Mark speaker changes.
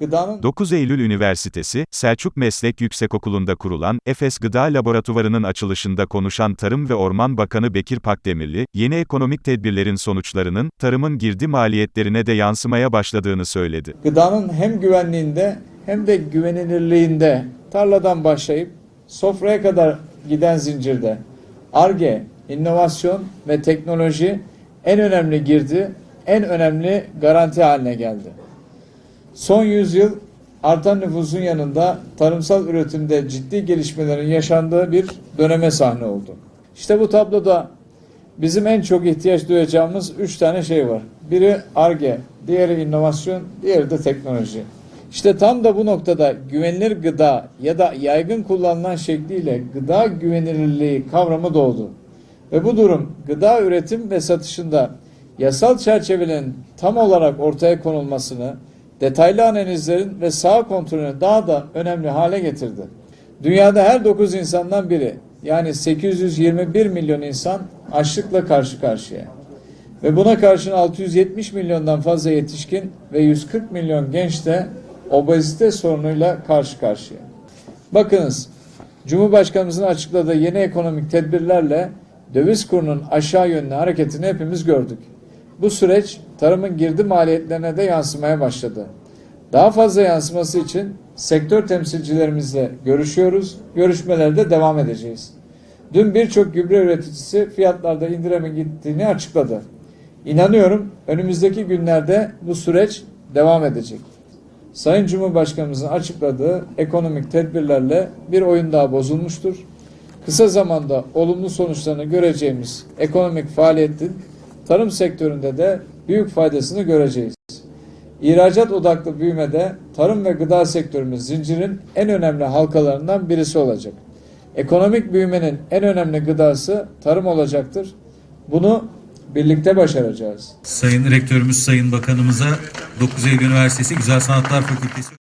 Speaker 1: gıdanın
Speaker 2: 9 Eylül Üniversitesi, Selçuk Meslek Yüksekokulu'nda kurulan, Efes Gıda Laboratuvarı'nın açılışında konuşan Tarım ve Orman Bakanı Bekir Pakdemirli, yeni ekonomik tedbirlerin sonuçlarının, tarımın girdi maliyetlerine de yansımaya başladığını söyledi.
Speaker 1: gıdanın hem güvenliğinde hem de güvenilirliğinde tarladan başlayıp sofraya kadar giden zincirde ARGE, inovasyon ve teknoloji en önemli girdi, en önemli garanti haline geldi. Son yüzyıl artan nüfusun yanında tarımsal üretimde ciddi gelişmelerin yaşandığı bir döneme sahne oldu. İşte bu tabloda bizim en çok ihtiyaç duyacağımız üç tane şey var. Biri ARGE, diğeri inovasyon, diğeri de teknoloji. İşte tam da bu noktada güvenilir gıda ya da yaygın kullanılan şekliyle gıda güvenilirliği kavramı doğdu. Ve bu durum gıda üretim ve satışında yasal çerçevelerin tam olarak ortaya konulmasını, detaylı analizlerin ve sağ kontrolünü daha da önemli hale getirdi. Dünyada her 9 insandan biri yani 821 milyon insan açlıkla karşı karşıya. Ve buna karşın 670 milyondan fazla yetişkin ve 140 milyon genç de obezite sorunuyla karşı karşıya. Bakınız, Cumhurbaşkanımızın açıkladığı yeni ekonomik tedbirlerle döviz kurunun aşağı yönlü hareketini hepimiz gördük. Bu süreç tarımın girdi maliyetlerine de yansımaya başladı. Daha fazla yansıması için sektör temsilcilerimizle görüşüyoruz, görüşmelerde devam edeceğiz. Dün birçok gübre üreticisi fiyatlarda indirime gittiğini açıkladı. İnanıyorum önümüzdeki günlerde bu süreç devam edecek. Sayın Cumhurbaşkanımızın açıkladığı ekonomik tedbirlerle bir oyun daha bozulmuştur. Kısa zamanda olumlu sonuçlarını göreceğimiz ekonomik faaliyetin tarım sektöründe de büyük faydasını göreceğiz. İhracat odaklı büyümede tarım ve gıda sektörümüz zincirin en önemli halkalarından birisi olacak. Ekonomik büyümenin en önemli gıdası tarım olacaktır. Bunu birlikte başaracağız.
Speaker 3: Sayın Rektörümüz, Sayın Bakanımıza 9 Eylül Üniversitesi Güzel Sanatlar Fakültesi